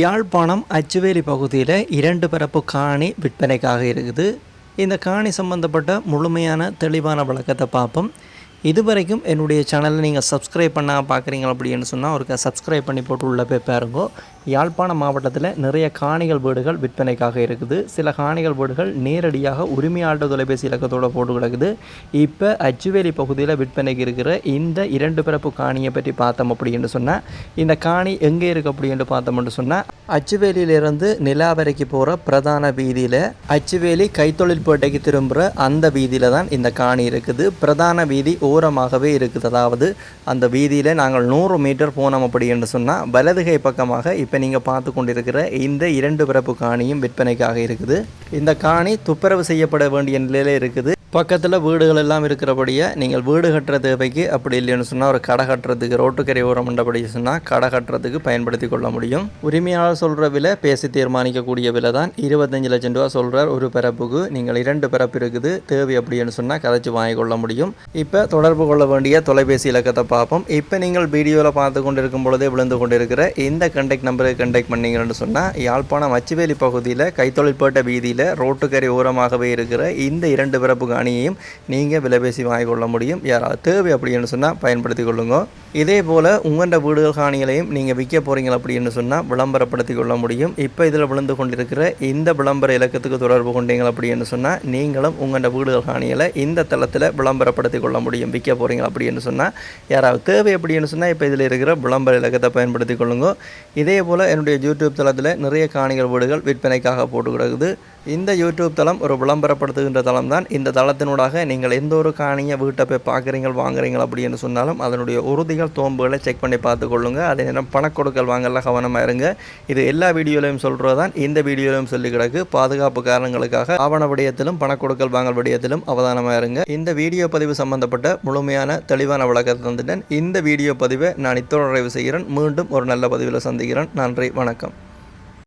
யாழ்ப்பாணம் அச்சுவேலி பகுதியில் இரண்டு பரப்பு காணி விற்பனைக்காக இருக்குது. இந்த காணி சம்பந்தப்பட்ட முழுமையான தெளிவான விளக்கத்தை பார்ப்போம். இதுவரைக்கும் என்னுடைய சேனலை நீங்கள் சப்ஸ்கிரைப் பண்ணால் பார்க்குறீங்க அப்படின்னு சொன்னால் ஒரு சப்ஸ்கிரைப் பண்ணி போட்டு உள்ள போய் பாருங்கோ. யாழ்ப்பாணம் மாவட்டத்தில் நிறைய காணிகள் வீடுகள் விற்பனைக்காக இருக்குது. சில காணிகள் வீடுகள் நேரடியாக உரிமையாளர் தொலைபேசி இலக்கத்தோட போட்டு கிடக்குது. இப்போ அச்சுவேலி பகுதியில் விற்பனைக்கு இருக்கிற இந்த இரண்டு பிறப்பு காணியை பற்றி பார்த்தோம் அப்படின்னு சொன்னால் இந்த காணி எங்கே இருக்குது அப்படின்னு பார்த்தோம்னு சொன்னால் அச்சுவேலியிலிருந்து நிலாவரைக்கு போகிற பிரதான வீதியில் அச்சுவேலி கைத்தொழில் பேட்டைக்கு திரும்புகிற அந்த வீதியில் தான் இந்த காணி இருக்குது. பிரதான வீதி ஓரமாகவே இருக்குது. அதாவது அந்த வீதியில் நாங்கள் நூறு மீட்டர் போனோம் அப்படின்னு சொன்னால் வலதுகை பக்கமாக இப்போ நீங்கள் பார்த்து கொண்டிருக்கிற இந்த இரண்டு பிறப்பு காணியும் விற்பனைக்காக இருக்குது. இந்த காணி துப்புரவு செய்யப்பட வேண்டிய நிலையில் இருக்குது. பக்கத்தில் வீடுகள் எல்லாம் இருக்கிறபடியே நீங்கள் வீடு கட்டுற தேவைக்கு அப்படி இல்லைன்னு சொன்னால் ஒரு கடை கட்டுறதுக்கு ரோட்டுக்கரை ஓரம் உண்டபடி சொன்னால் கடை கட்டுறதுக்கு பயன்படுத்தி கொள்ள முடியும். உரிமையாளர் சொல்கிற விலை பேசி தீர்மானிக்கக்கூடிய விலை தான் இருபத்தஞ்சு லட்சம் ரூபா சொல்கிறார் ஒரு பிறப்புக்கு நீங்கள் இரண்டு பிறப்பு இருக்குது தேவை அப்படின்னு சொன்னால் கதைச்சு வாங்கி கொள்ள முடியும். இப்போ தொடர்பு கொள்ள வேண்டிய தொலைபேசி இலக்கத்தை பார்ப்போம். இப்போ நீங்கள் வீடியோவில் பார்த்து கொண்டு இருக்கும் பொழுதே விழுந்து கொண்டிருக்கிற இந்த கண்டெக்ட் நம்பருக்கு கண்டெக்ட் பண்ணீங்கன்னு சொன்னால் யாழ்ப்பாணம் அச்சுவேலி பகுதியில் கைத்தொழில்பேட்டை வீதியில் ரோட்டுக்கரை ஓரமாகவே இருக்கிற இந்த இரண்டு பிறப்புக்கு காணியையும் நீங்கள் விலைபேசி வாங்கிக் கொள்ள முடியும். யாராவது தேவை அப்படின்னு சொன்னால் பயன்படுத்தி கொள்ளுங்க. இதே போல் உங்களோட வீடுகள் காணிகளையும் நீங்கள் விற்க போகிறீங்க அப்படின்னு சொன்னால் விளம்பரப்படுத்தி கொள்ள முடியும். இப்போ இதில் விழுந்து கொண்டிருக்கிற இந்த விளம்பர இலக்கத்துக்கு தொடர்பு கொண்டீங்க அப்படின்னு சொன்னால் நீங்களும் உங்கள்கிட்ட வீடுகள் காணிகளை இந்த தளத்தில் விளம்பரப்படுத்தி கொள்ள முடியும். விற்க போகிறீங்க அப்படின்னு சொன்னால் யாராவது தேவை அப்படின்னு சொன்னால் இப்போ இதில் இருக்கிற விளம்பர இலக்கத்தை பயன்படுத்தி கொள்ளுங்க. இதே போல் என்னுடைய யூடியூப் தளத்தில் நிறைய காணிகள் வீடுகள் விற்பனைக்காக போட்டு கிடக்குது இந்த யூடியூப் தளம் ஒரு விளம்பரப்படுத்துகின்ற தளம் தான் இந்த தளத்தை அதனூடாக நீங்கள் எந்த ஒரு காணியை வீட்டை போய் பார்க்குறீங்க வாங்குறீங்க அப்படின்னு சொன்னாலும் அதனுடைய உறுதிகள் தோம்புகளை செக் பண்ணி பார்த்து கொள்ளுங்க. அதே நேரம் பணக்கொடுக்கல் வாங்கல கவனமாக இருங்க. இது எல்லா வீடியோலையும் சொல்கிறது தான் இந்த வீடியோலையும் சொல்லி கிடக்கு. பாதுகாப்பு காரணங்களுக்காக ஆவண விடயத்திலும் பணக்கொடுக்கல் வாங்கல் விடயத்திலும் அவதானமாக இருங்க. இந்த வீடியோ பதிவு சம்பந்தப்பட்ட முழுமையான தெளிவான விளக்கத்தை தந்துட்டேன். இந்த வீடியோ பதிவை நான் இத்தோடு நிறைவு செய்கிறேன். மீண்டும் ஒரு நல்ல பதிவில் சந்திக்கிறேன். நன்றி வணக்கம்.